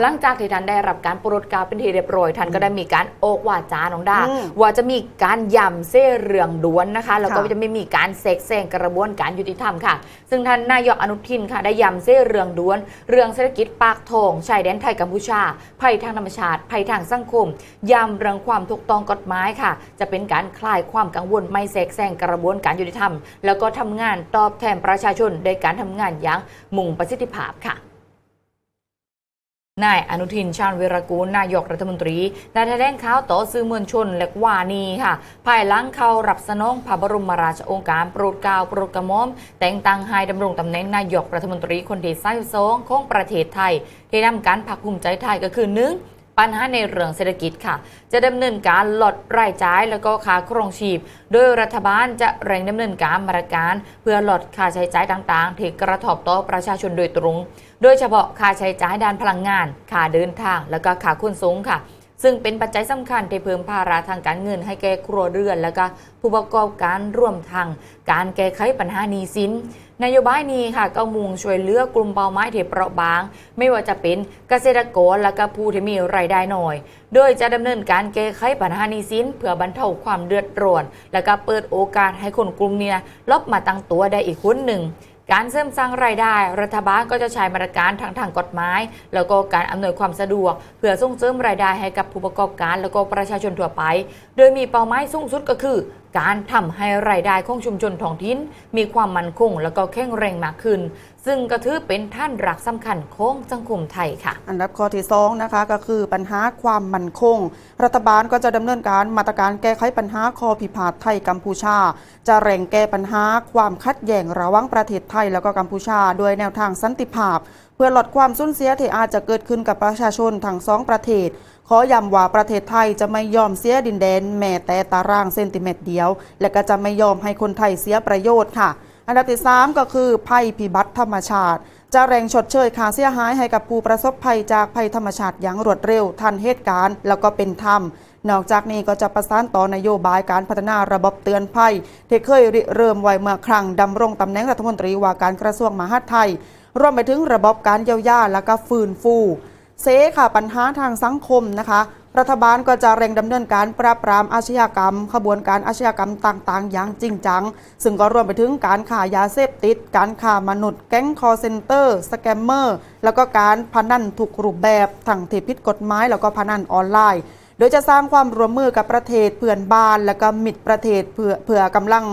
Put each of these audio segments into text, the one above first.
หลังจากที่ท่านได้รับการโปรดเกล้าเป็นที่เรียบร้อยท่านก็ได้มีการโอกวาจาน้องดาอืมว่าจะมีการย่ำเส้เรืองด้วนนะคะ แล้วก็ค่ะจะไม่มีการเสกแซงกระบวนการยุติธรรมค่ะ ซึ่งท่านนายกอนุทินค่ะได้ย่ำเส้เรืองด้วน เรื่องเศรษฐกิจปากทองชายแดนไทยกัมพูชา ภัยทางธรรมชาติ ภัยทางสังคมย่ำเรื่องความถูกต้องกฎหมายค่ะ จะเป็นการคลายความกังวลไม่แทรกแซงกระบวนการยุติธรรม แล้วก็ทำงานตอบแทนประชาชนโดยการทำงานอย่างมุ่งประสิทธิภาพค่ะ นายอนุทินชาญวีรกูลนายกรัฐมนตรีได้แถลงข่าวต่อสื่อมวลชนและวานีค่ะ ภายหลังเข้ารับสนองพระบรมราชโองการโปรดเกล้าโปรดกระหม่อม แต่งตั้งให้ดำรงตำแหน่งนายกรัฐมนตรีคนที่สายสองของประเทศไทย ที่นำการภาคภูมิใจไทยก็คือหนึ่ง ปัญหาในเรื่องเศรษฐกิจค่ะ จะดำเนินการลดรายจ่ายแล้วก็ค่าครองชีพ โดยรัฐบาลจะเร่งดำเนินการมาตรการ เพื่อลดค่าใช้จ่ายต่างๆ ที่กระทบต่อประชาชนโดยตรง โดยเฉพาะค่าใช้จ่ายด้านพลังงาน ค่าเดินทาง และก็ค่าขนส่งค่ะ ซึ่งเป็นปัจจัยสำคัญที่เพิ่มภาระทางการเงินให้แก่ครัวเรือน และก็ผู้ประกอบการร่วมทางการแก้ไขปัญหาหนี้สินนโยบายนี้ค่ะก็มุ่งช่วยเหลือกลุ่มเป้าหมายที่เปราะบาง ไม่ว่าจะเป็นเกษตรกรและก็ผู้ที่มีรายได้น้อย โดยจะดำเนินการแก้ไขปัญหาหนี้สินเพื่อบรรเทาความเดือดร้อน และก็เปิดโอกาสให้คนกลุ่มเนี้ลบมาตั้งตัวได้อีกคนหนึ่ง การเสริมสร้างรายได้ รัฐบาลก็จะใช้มาตรการทางทางกฎหมาย แล้วก็การอำนวยความสะดวก เพื่อส่งเสริมรายได้ให้กับผู้ประกอบการ แล้วก็ประชาชนทั่วไป โดยมีเป้าหมายสูงสุดก็คือ การทำให้รายได้ของชุมชนท้องถิ่นมีความมั่นคง แล้วก็แข็งแรงมากขึ้น ซึ่งก็ถือเป็นท่านหลักสำคัญของสังคมไทยค่ะ อันดับข้อที่สองนะคะก็คือปัญหาความมั่นคง รัฐบาลก็จะดำเนินการมาตรการแก้ไขปัญหาคอพิพาทไทยกัมพูชา จะเร่งแก้ปัญหาความขัดแย้งระหว่างประเทศไทยแล้วก็กัมพูชาโดยแนวทางสันติภาพเพื่อลดความสูญเสียที่อาจจะเกิดขึ้นกับประชาชนทั้งสองประเทศ ขอย้ำว่าประเทศไทยจะไม่ยอมเสียดินแดน แม้แต่ตารางเซนติเมตรเดียว และก็จะไม่ยอมให้คนไทยเสียประโยชน์ค่ะ อันดับที่ 3 ก็คือภัยพิบัติธรรมชาติ จะแรงชดเชยค่าเสียหายให้กับผู้ประสบภัยจากภัยธรรมชาติอย่างรวดเร็ว ทันเหตุการณ์ แล้วก็เป็นธรรมนอกจากนี้ก็จะประสานต่อนโยบายการพัฒนาระบบเตือนภัยที่เคยริเริ่มไว้เมื่อครั้งดำรงตำแหน่งรัฐมนตรีว่าการกระทรวงมหาดไทย รวมไปถึงระบบการเยียวยาและก็ฟื้นฟูเซค่ะปัญหาทางสังคมนะคะ รัฐบาลก็จะเร่งดำเนินการปราบปรามอาชญากรรม ขบวนการอาชญากรรมต่างๆ อย่างจริงจัง ซึ่งก็รวมไปถึงการขายยาเสพติด การข่ามนุษย์ แก๊งคอร์เซนเตอร์สแกมเมอร์ แล้วก็การพนันถูกรูปแบบทั้งที่ผิดกฎหมายแล้วก็พนันออนไลน์ โดยจะสร้างความร่วมมือกับประเทศเพื่อนบ้าน และก็มิตรประเทศเพื่อเพื่อกำลัง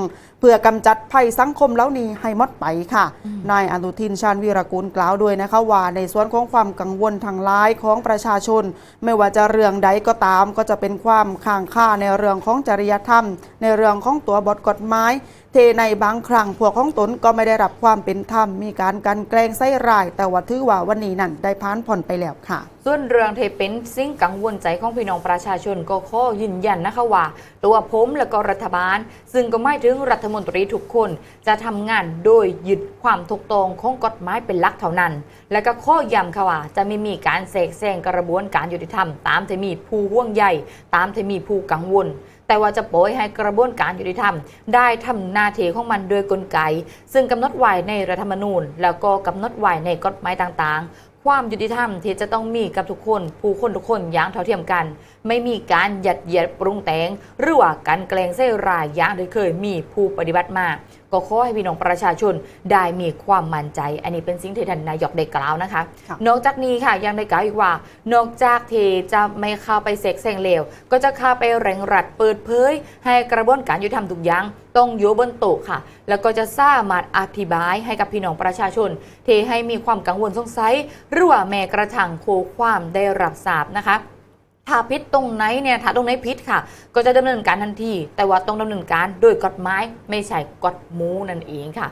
พื่อกำจัดภัยสังคมแล้วนี้ให้หมดไปค่ะ นายอนุทินชาญวีรกูลกล่าวด้วยนะคะว่าในส่วนของความกังวลทางร้ายของประชาชน ไม่ว่าจะเรื่องใดก็ตามก็จะเป็นความข้างค่าในเรื่องของจริยธรรม ในเรื่องของตัวบทกฎหมายเทในบางครั้งพวกของตนก็ไม่ได้รับความเป็นธรรม มีการกลันแกล้งไส้ร้าย แต่ว่าถือว่าวันนี้นั่นได้พานผ่อนไปแล้วค่ะ ส่วนเรื่องที่เป็นสิ่งกังวลใจของพี่น้องประชาชนก็ขอยืนยันนะคะว่า ตัวผมและก็รัฐบาล ซึ่งก็ไม่ถึงรัฐมมนตรีทุกคนจะทำงานโดยยึดความถูกต้องของกฎหมายเป็นหลักเท่านั้น และก็ข้อย้ำค่ะว่าจะไม่มีการเสกแซงกระบวนการยุติธรรม ตามที่มีผู้ห่วงใยตามที่มีผู้กังวล แต่ว่าจะโปรยให้กระบวนการยุติธรรม ได้ทำหน้าที่ของมันโดยกลไก ซึ่งกำหนดไว้ในรัฐธรรมนูญ แล้วก็กำหนดไว้ในกฎหมายต่างๆ ความยุติธรรมที่จะต้องมีกับทุกคน ผู้คนทุกคนอย่างเท่าเทียมกัน ไม่มีการหยัดเยียดปรุงแต่งหรือว่าการแกล้งเส้รายอย่างที่เคยมีผู้ปฏิบัติมา ก็ขอให้พี่น้องประชาชนได้มีความมั่นใจ อันนี้เป็นสิ่งที่ท่านนายกได้กล่าวนะคะครับนอกจากนี้ค่ะยังได้กล่าวอีกว่า นอกจากที่จะไม่เข้าไปเสกแซงเลวก็จะเข้าไปเร่งรัดเปิดเผยให้กระบวนการยุติธรรมทุกอย่าง ต้องอยู่บนโต๊ะค่ะ แล้วก็จะสามารถอธิบายให้กับพี่น้องประชาชนที่ให้มีความกังวลสงสัยหรือว่าแม้กระทั่งโคความได้รับทราบนะคะถ้าพิษตรงไหนเนี่ยถ้าตรงไหนพิษค่ะ ก็จะดำเนินการทันที แต่ว่าต้องดำเนินการโดยกฎหมายไม่ใช่กฎหมูนั่นเองค่ะ